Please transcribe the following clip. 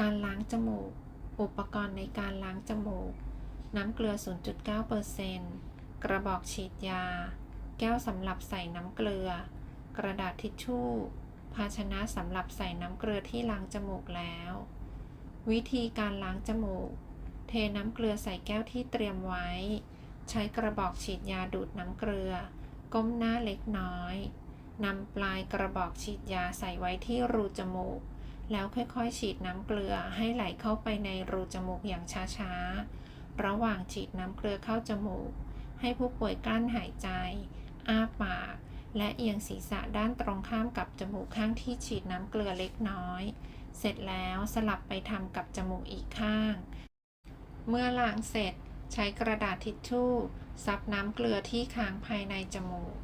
การล้างจมูก อุปกรณ์ในการล้างจมูก น้ำเกลือ 0.9%กระบอกฉีดยา แก้วสำหรับใส่น้ำเกลือ กระดาษทิชชู่ ภาชนะสำหรับใส่น้ำเกลือที่ล้างจมูกแล้ว วิธีการล้างจมูก เทน้ำเกลือใส่แก้วที่เตรียมไว้ ใช้กระบอกฉีดยาดูดน้ำเกลือ ก้มหน้าเล็กน้อยนำปลายกระบอกฉีดยาใส่ไว้ที่รูจมูก แล้วค่อยๆ ฉีดน้ำเกลือให้ไหลเข้าไปในรูจมูกอย่างช้าๆ ระหว่างฉีดน้ำเกลือเข้าจมูก ให้ผู้ป่วยกลั้นหายใจ อ้าปาก และเอียงศีรษะด้านตรงข้ามกับจมูกข้างที่ฉีดน้ำเกลือเล็กน้อย เสร็จแล้วสลับไปทำกับจมูกอีกข้าง เมื่อล้างเสร็จใช้กระดาษทิชชู่ซับน้ำเกลือที่ค้างภายในจมูก